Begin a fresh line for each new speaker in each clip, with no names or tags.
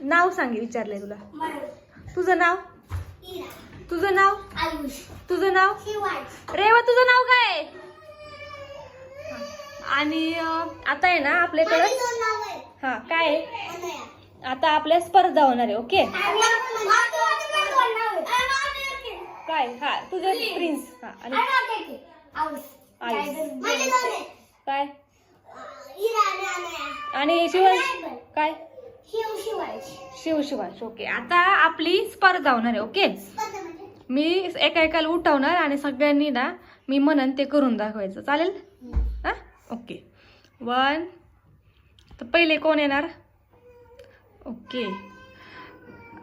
नाव सांगे विचारलंय तुला. तुझं नाव? तुझं नाव?
आयुष.
तुझं नाव? रेवा तुझं नाव काय? आहे? आणि आता आहे ना आपल्याकडे? हा काय आता आपल्या स्पर्धा होणार आहे ओके. काय? हा तुझं प्रिन्स. हा आणि काय?
आणि अनया
काय?
शिव शिवाज
शिव ओके आता आपली स्पर्धा होणार आहे ओके मी एका एकाला उठवणार आणि सगळ्यांनी ना मी म्हणन ते करून दाखवायचं. चालेल? हा? ओके वन तर पहिले कोण येणार? ओके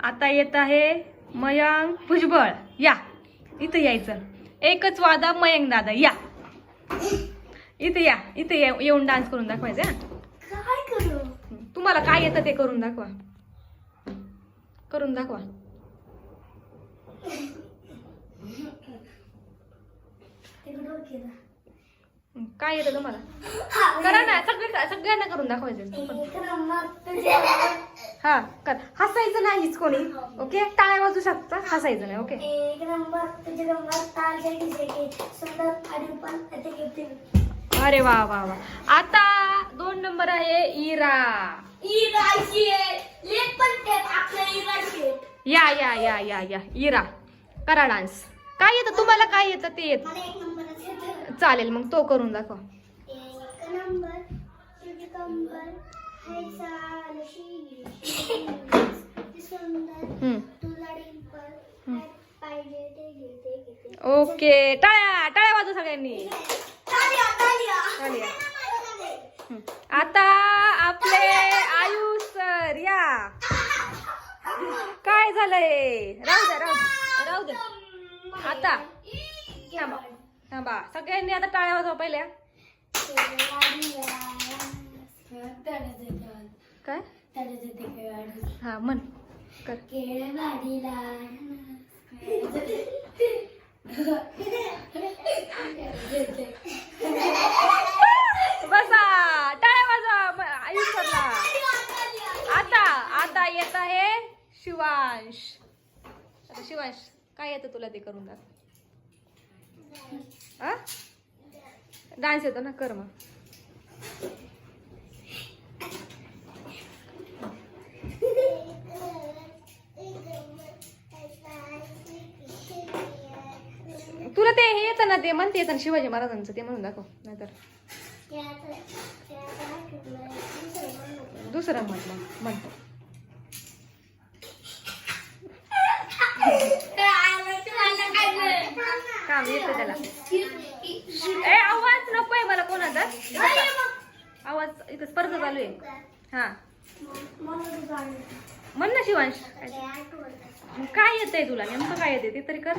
आता येत आहे मयांक भुजबळ. या. इथं यायचं. एकच वादा मयंक दादा. या. इथे या इथे ये- येऊन डान्स करून दाखवायचं हा.
काय करू?
तुम्हाला काय येतं ते करून दाखवा. करून दाखवा. काय येतं तुम्हाला? करा ना सगळे सगळ्यांना करून दाखवायचं. हा कर. हसायचं नाहीच कोणी ओके? टाळ्या वाजू शकता हसायचं नाही ओके?
एक नंबर तुझे नंबर ताल सुंदर आणि पण ते घेतील
अरे वा वा वा. आता दोन नंबर आहे इरा. या या या या या. इरा करा डान्स. काय येतं? तुम्हाला काय येतं? ते येतं. चालेल मग तो करून दाखवा. ओके. टाळ्या टाळ्या वाजू सगळ्यांनी. आता आपले आयुष सर या. काय झालंय? राहू द्या राहू द्या. राहू द्या. आता. थांबा. सगळ्यांनी आता टाळ्या वाजवा पहिल्या. काय? हा म्हण. कर. बसा टाळ्या वाजा म- आयुष आता आता येत आहे शिवांश. आता शिवांश काय येतं तुला ते करून दाख डान्स येतो ना कर मग. तुला ते हे येतं ना ते म्हणते येतं ना शिवाजी महाराजांचं ते म्हणून दाखव नाहीतर. दुसरं म्हटलं म्हणतो काम येतं त्याला. ए आवाज नकोय मला कोणाचा. आवाज इथं स्पर्धा चालू आहे. हा. म्हण ना शिवांश. काय येत आहे तुला? नेमकं काय येते ते तरी कर.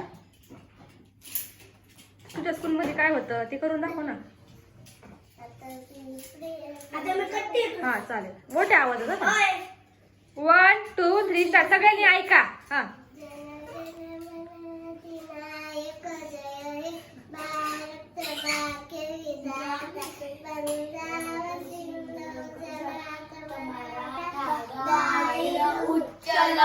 तुझ्या स्कूलमध्ये काय होतं ते करून दाखव ना. हा चालेल. मोठ्या आवाजात वन टू थ्री स्टार सगळ्यांनी ऐका. हा.
उच्चल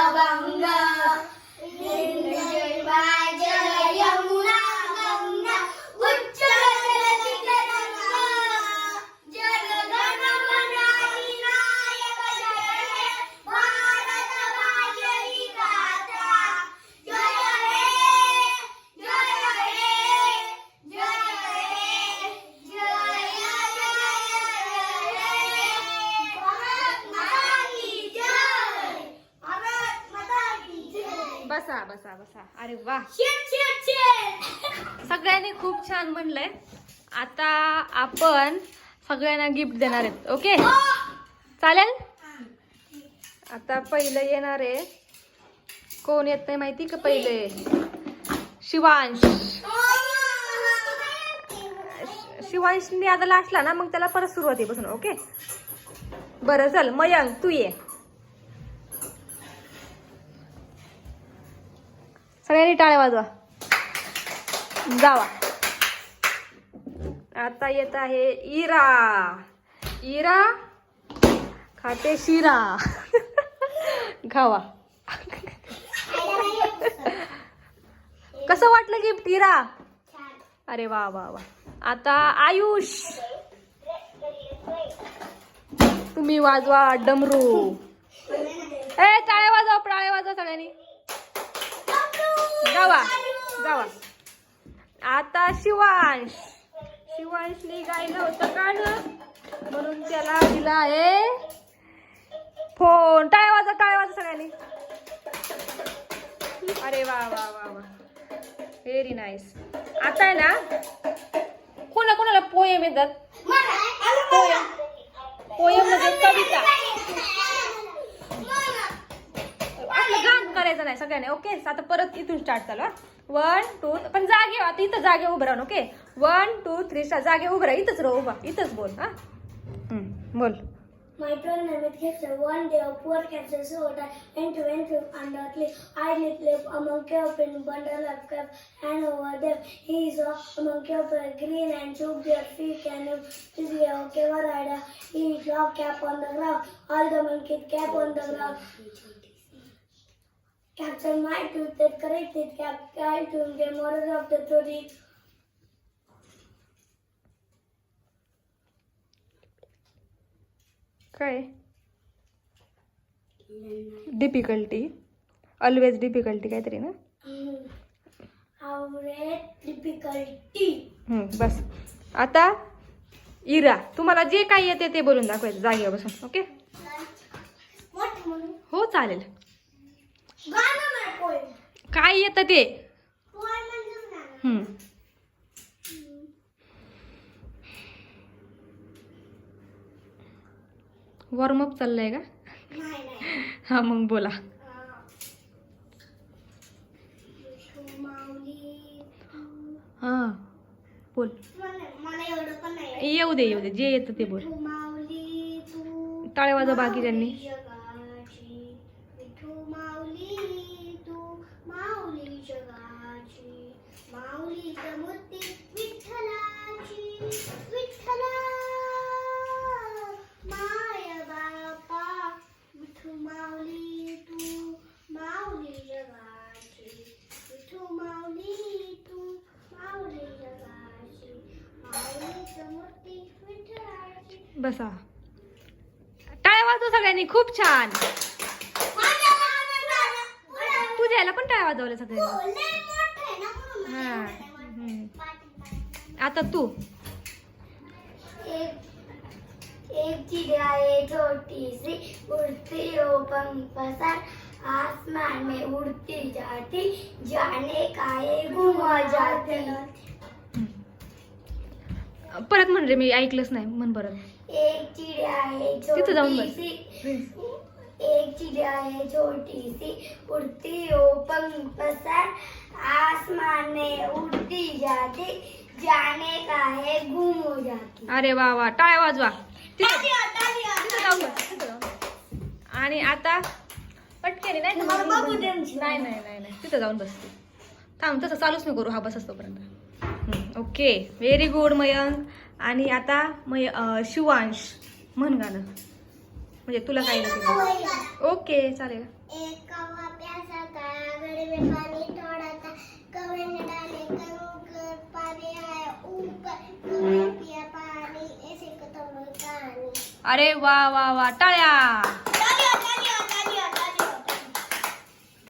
बसा बसा बसा. अरे वा. सगळ्यांनी खूप छान म्हणलंय. आता आपण सगळ्यांना गिफ्ट देणार आहेत ओके चालेल? आता पहिलं येणार आहे. कोण येत नाही माहिती का पहिले शिवांश. शिवांशनी आता लास्टला ना मग त्याला परत सुरुवातीपासून ओके बरं चल मयंक तू ये. सगळ्यांनी टाळ्या वाजवा. जावा. आता येत आहे इरा. इरा खाते शिरा. खावा. कसं वाटलं गिफ्ट इरा? अरे वा वा वा. आता आयुष. तुम्ही वाजवा डमरू. ए टाळे वाजवा टाळे वाजवा सगळ्यांनी. गावा गावा आता शिवांश. शिवांशने गायलं होतं गाणं. म्हणून त्याला दिला आहे फोन. टाळ्या वाजवा टाळ्या वाजवा सगळ्यांनी? अरे वा वा वा वा. व्हेरी नाईस आता आहे ना कोणा कोणाला पोयम येतात? पोयम पोयम म्हणजे कविता आपलं गाण करायचं नाही सगळ्यांनी ओके आता परत इथून स्टार्ट झालं वन टू पण जागे. आता इथं जागे उभं राहून okay one two three star जागे उभं राहा इथंच राहू उभा इथंच बोल हा हम्म, बोल
My name is Gibson. One day a poor cat said so that into into under cliff. I live a monkey up in bundle of cap and over there he saw a monkey up a green and shook their feet and his okay rider. He dropped cap on the ground. All the monkeys cap on the ground. Captain my tooth that corrected cap to get moral of the story.
काय difficulty always difficulty काहीतरी ना. हम्म, बस आता इरा तुम्हाला जे काही येते ते बोलून दाखवायचं जागेवर बसून ओके हो चालेल काय येतं ते?
पोय म्हणजे.
वॉर्मअप चाललंय का? हा मग बोला. हा बोल. येऊ दे येऊ दे. जे येतं ते बोल. टाळे वाजव बाकीच्यांनी बसा. टाळ्या वाजव सगळ्यांनी खूप छान. तुझ्या याला पण टाळ्या वाजवल्या सगळ्यांनी. हा. आता तू.
एक एक चिड़िया है छोटी सी उड़ती हो पंख पसार. आसमान में उड़ती जाती जाने गुम जाती.
परत म्हण रे मी ऐकलंच नाही. म्हण परत.
एक चिड़िया है
तिथं जाऊन
छोटी
बस.
सी एक चिड़िया है छोटी सी उड़ती हो पंख पसार. आसमान में उड़ती जाती जाने का है गुम हो जाती.
अरे वा वा. टाळ्या वाजवा. तिथं. आणि आता पटकेने नाही का?
मला बघू दे.
नाही नाही नाही नाही. तिथं जाऊन बस तू. थांब तसं चालूच नाही करू. हा बस असतोपर्यंत ओके. Very good Mayank. आणि आता मय अं, शिवांश. म्हण गाणं. म्हणजे तुला काय येतं ओके चालेल
एक कौवा प्यासा था गड़े में पानी थोड़ा
अरे वा वा वा टाळ्या!